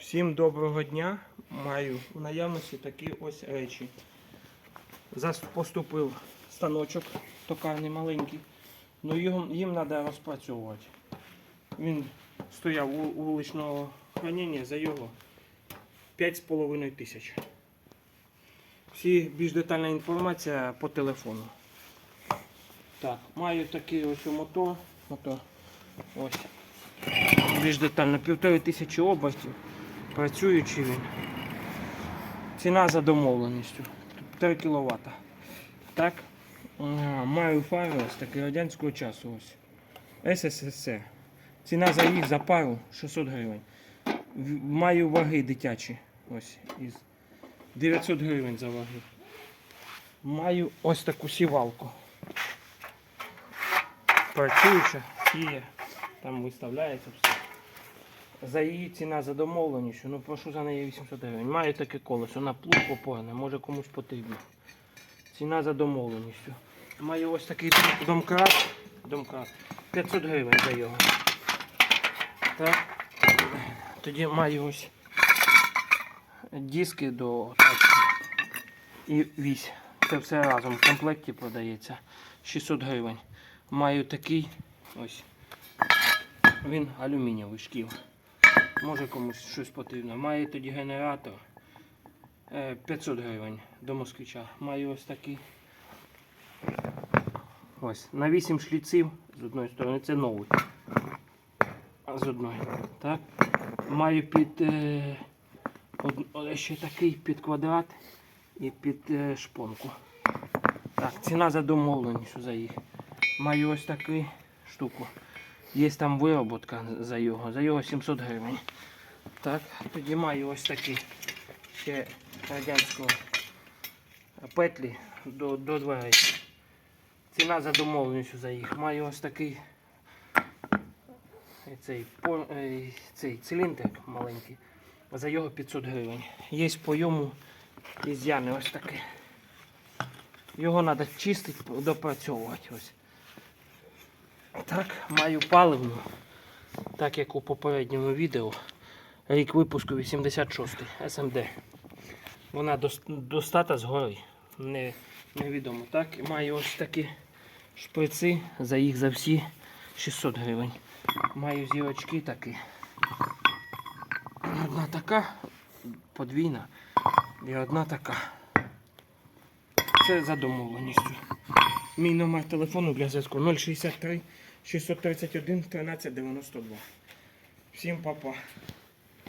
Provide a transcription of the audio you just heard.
Всім доброго дня. Маю в наявності такі ось речі. Зас поступив станочок токарний маленький. Ну його, їм треба розпрацьовувати. Він стояв у вуличного хранення за його 5,5 тисяч. Всі більш детальна інформація по телефону. Так, маю такий ось мотор. мотор. Ось. Більш детально. Півтори тисячі обертів. Працюючий він. Ціна за домовленістю. 3 кВт. Так. Маю фари ось такі радянського часу. ось. СССР. Ціна за їх за пару 600 гривень. Маю ваги дитячі. Ось із 900 гривень за ваги. Маю ось таку сівалку. Працююча, сіє, там виставляється все. За її ціна за домовленістю, ну прошу за неї 800 гривень. Маю таке колесо, на плуг опорне, може комусь потрібно. Ціна за домовленістю. Маю ось такий домкрат. домкрат. 500 гривень за його. Так. Тоді маю ось диски до тачки і вісь. Це все разом в комплекті продається. 600 гривень. Маю такий ось. Він алюмінієвий шкіл. Може комусь щось потрібно. Має тоді генератор. е, 500 гривень до москвича. Маю ось такий. Ось. На 8 шліців з одної сторони. Це новий. А з одної. Так. Маю під е, од- ще такий під квадрат і під е, шпонку. Так, ціна за домовленістю за їх. Маю ось таку штуку. Є там вироботка за його. За його 700 гривень. Так, тоді маю ось такі ще радянського петлі до, до дверей. Ціна за домовленістю за їх. Маю ось такий е, цей, е, цей циліндрик маленький. За його 500 гривень. Є по йому із ось таке. Його треба чистити, допрацьовувати. Ось. Так, маю паливну, так як у попередньому відео. Рік випуску 86 СМД. Вона достата згори. Не, невідомо. Так, маю ось такі шприци, за їх за всі 600 гривень. Маю зірочки такі. Одна така подвійна і одна така. Це за домовленістю. Мій номер телефону для зв'язку 063 631 1392. Всім па-па.